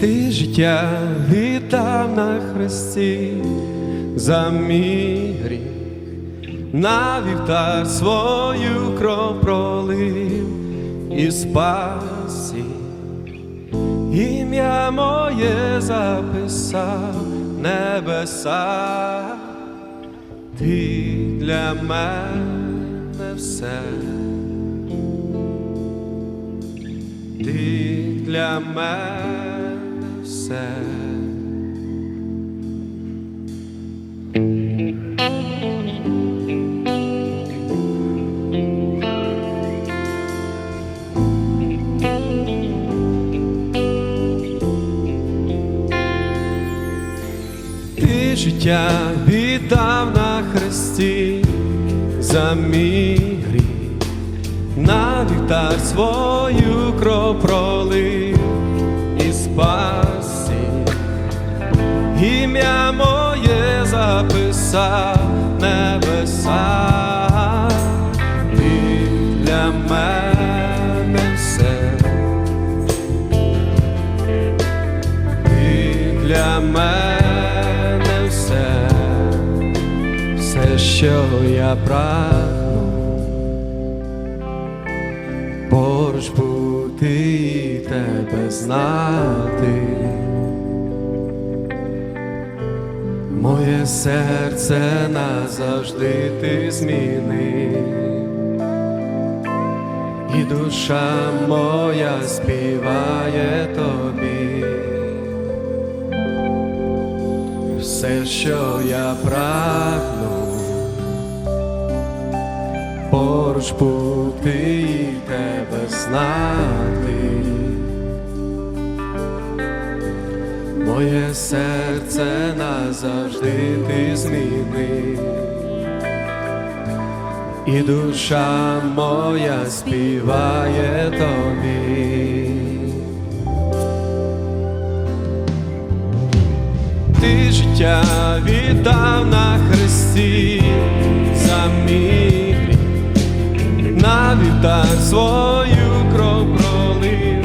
Ти життя віддав на хресті за мій гріх, на вівтар свою кров пролив і спасів ім'я моє записав небеса, ти для мене все. Ти для мене все. Життя віддав на хресті за мій гріх. На вівтар свою кров пролив і спасі, ім'я моє записав небеса, що я прагну поруч бути і тебе знати. Моє серце назавжди ти змінив, і душа моя співає тобі. Все, що я прагну, поруч бути і тебе знати. Моє серце назавжди ти змінив, і душа моя співає тобі. Ти життя віддав на хресті за мій на вітах свою кров пролив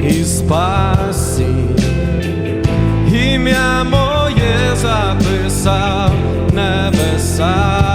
і спасі, ім'я моє записав небеса.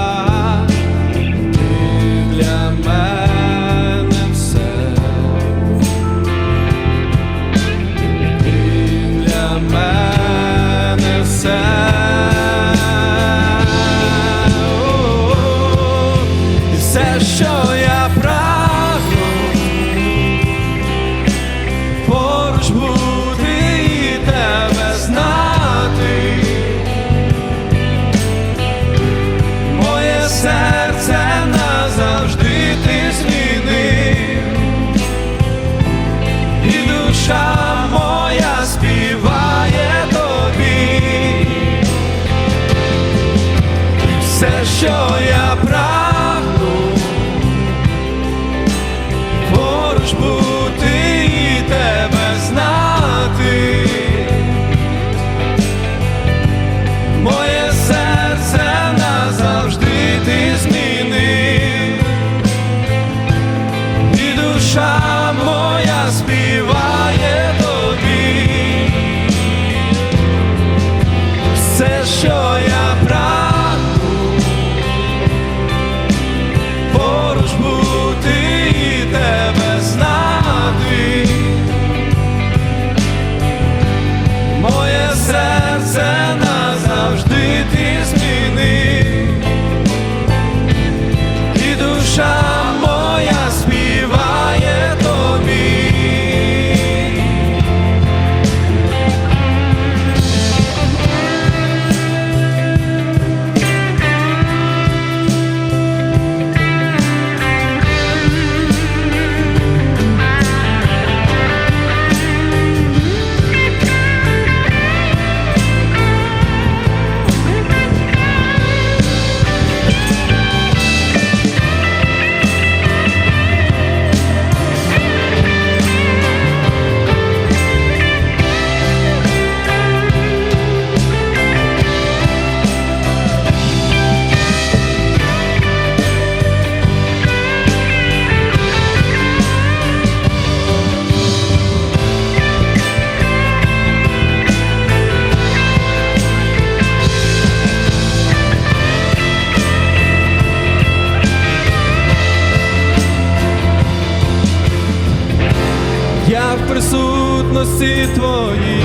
Присутності твої.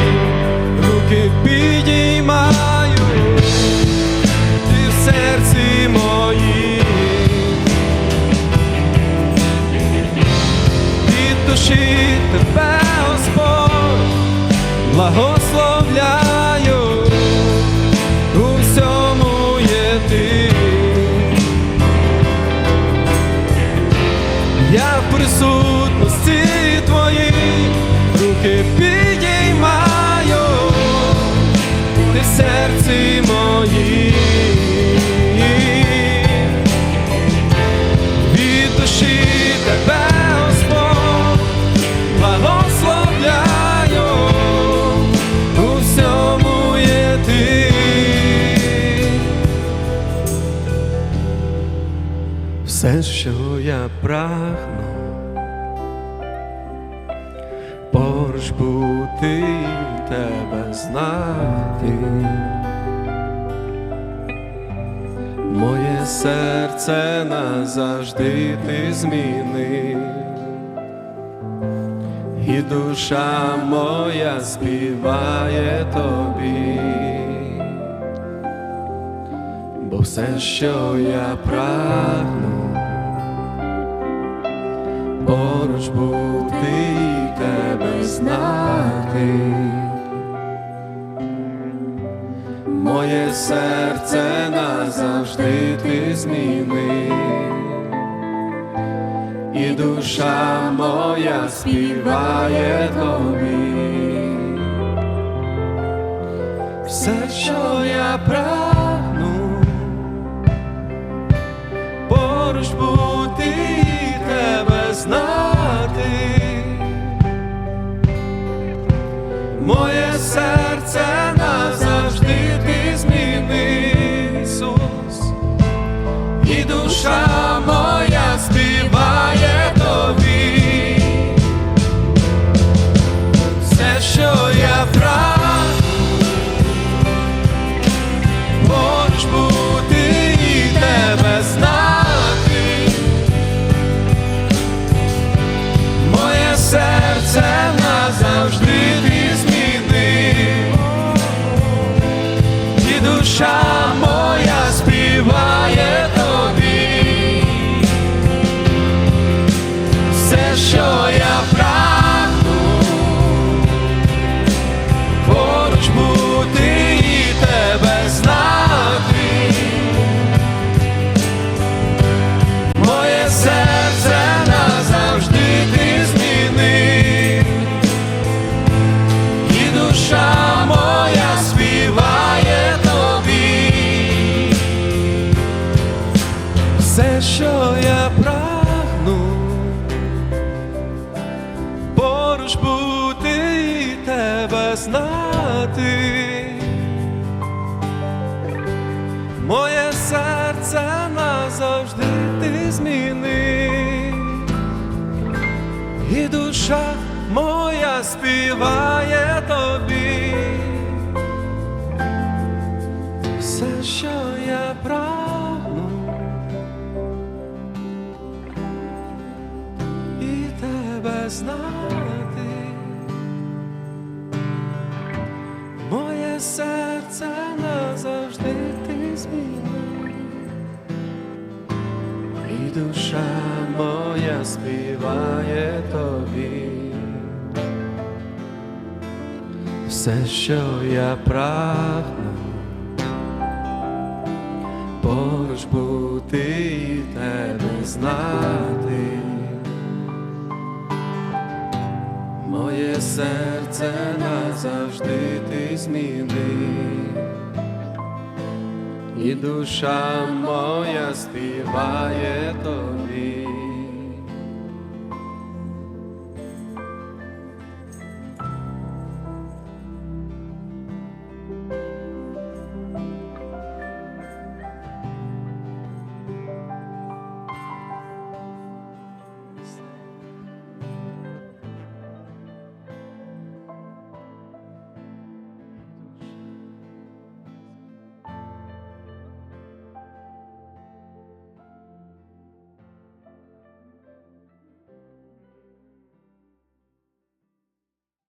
Руки підіймаю, ти в серці мої, від душі тебе, Господь, благословляю, поруч бути і тебе знати. Моє серце назавжди ти змінив, і душа моя співає тобі, бо все, що я прагну, поруч бути і тебе знати. Моє серце назавжди ти змінив, і душа моя співає тобі. Все, що я прагну, Моє серце назавжди ти змінив, і душа моя співає тобі. Все, що я прагну, і тебе знати. Душа моя співає тобі. Все, що я прагну, поруч бути і тебе знати. Моє серце назавжди ти змінив, і душа моя співає тобі.